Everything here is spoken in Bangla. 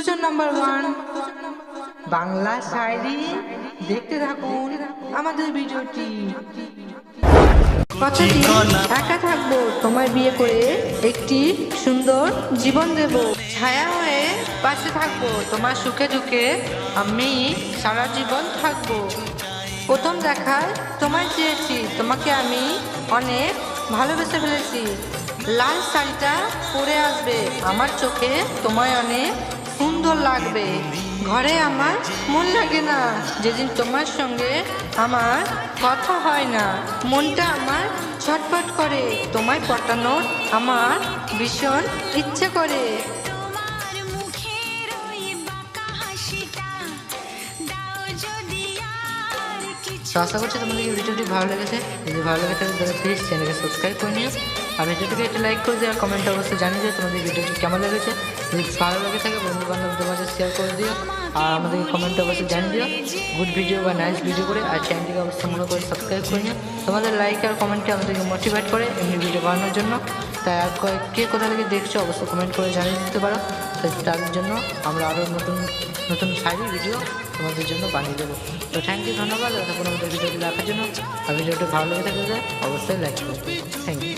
সুজন নাম্বার ওয়ান বাংলা শায়রি, দেখতে থাকুন আমাদের ভিডিওটি। কথাটি একা থাকব, তোমায় বিয়ে করে একটি সুন্দর জীবন দেব। ছায়া হয়ে পাশে থাকব, তোমার সুখে দুঃখে আমি সারা জীবন থাকব। প্রথম দেখায় তোমায় চেয়েছি, তোমাকে আমি অনেক ভালোবেসে ফেলেছি। লাল শাড়িটা পরে আসবে, আমার চোখে তোমায় অনেক সুন্দর লাগবে। ঘরে আমার মন লাগে না। যেদিন তোমার সঙ্গে আমার কথা হয় না মনটা আমার ছটফট করে। তোমায় পটানোর আমার ভীষণ ইচ্ছে করে। আশা করছি তোমাদের ভিডিওটি ভালো লেগেছে। যদি ভালো লেগে থাকে তাহলে প্লিজ চ্যানেলকে সাবস্ক্রাইব করে নিও। আর ভিডিওটিকে একটা লাইক করে দিও আর কমেন্টে অবশ্যই জানিয়ে দিও তোমাদের ভিডিওটি কেমন লেগেছে। যদি ভালো লেগে থাকে বন্ধু বান্ধবদের মাঝে শেয়ার করে দিও। আর আমাদেরকে কমেন্টে অবশ্যই জানিয়ে দিও। গুড ভিডিও বা নাইস ভিডিও করে আর চ্যানেলটিকে অবশ্যই মনে করে সাবস্ক্রাইব করে নিও। তোমাদের লাইক আর কমেন্টে আমাদেরকে মোটিভেট করে এমনি ভিডিও বানানোর জন্য। তাই আর কে কোথা থেকে দেখছ অবশ্যই কমেন্ট করে জানিয়ে দিতে পারো। তার জন্য আমরা আরও নতুন নতুন শাড়ি ভিডিও তোমাদের জন্য বানিয়ে দেবো। তো থ্যাংক ইউ ধন্যবাদ। এতক্ষণ আমাদের ভিডিওটি দেখার জন্য, আর ভিডিওটি ভালো লেগে থাকলে অবশ্যই লাইক করবে। Thank you